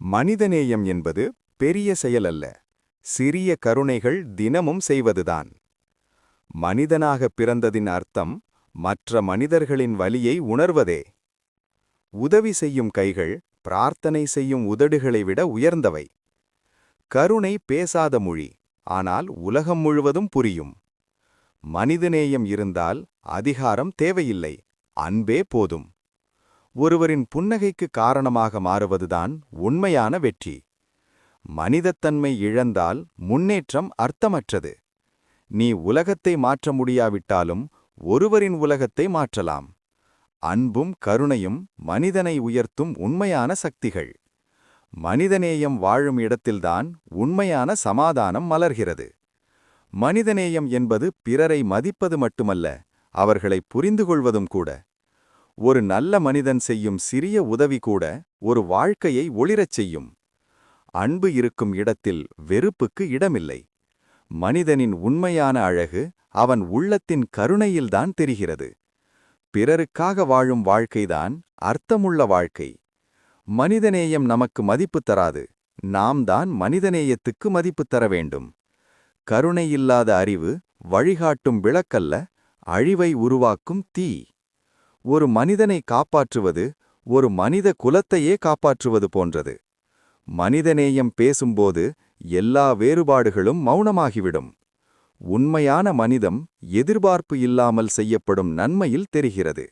மனிதநேயம் என்பது பெரிய செயலல்ல. சிறிய கருணைகள் தினமும் செய்வதுதான். மனிதனாக பிறந்ததின் அர்த்தம் மற்ற மனிதர்களின் வலியை உணர்வதே. உதவி செய்யும் கைகள் பிரார்த்தனை செய்யும் உதடுகளை விட உயர்ந்தவை. கருணை பேசாத மொழி ஆனால் உலகம் முழுவதும் புரியும். மனிதநேயம் இருந்தால் அதிகாரம் தேவையில்லை அன்பே போதும். ஒருவரின் புன்னகைக்கு காரணமாக மாறுவதுதான் உண்மையான வெற்றி. மனிதத்தன்மை இழந்தால் முன்னேற்றம் அர்த்தமற்றது. நீ உலகத்தை மாற்ற முடியாவிட்டாலும் ஒருவரின் உலகத்தை மாற்றலாம். அன்பும் கருணையும் மனிதனை உயர்த்தும் உண்மையான சக்திகள். மனிதநேயம் வாழும் இடத்தில்தான் உண்மையான சமாதானம் மலர்கிறது. மனிதநேயம் என்பது பிறரை மதிப்பது மட்டுமல்ல அவர்களை புரிந்து கொள்வதும் கூட. ஒரு நல்ல மனிதன் செய்யும் சிறிய உதவி கூட ஒரு வாழ்க்கையை ஒளிரச் செய்யும். அன்பு இருக்கும் இடத்தில் வெறுப்புக்கு இடமில்லை. மனிதனின் உண்மையான அழகு அவன் உள்ளத்தின் கருணையில்தான் தெரிகிறது. பிறருக்காக வாழும் வாழ்க்கைதான் அர்த்தமுள்ள வாழ்க்கை. மனிதநேயம் நமக்கு மதிப்பு தராது. நாம் தான் மனிதநேயத்துக்கு மதிப்பு தர வேண்டும். கருணையில்லாத அறிவு வழிகாட்டும் விளக்கல்ல அழிவை உருவாக்கும் தீ. ஒரு மனிதனை காப்பாற்றுவது ஒரு மனித குலத்தையே காப்பாற்றுவது போன்றது. மனிதநேயம் பேசும்போது எல்லா வேறுபாடுகளும் மௌனமாகிவிடும். உண்மையான மனிதம் எதிர்பார்ப்பு இல்லாமல் செய்யப்படும் நன்மையில் தெரிகிறது.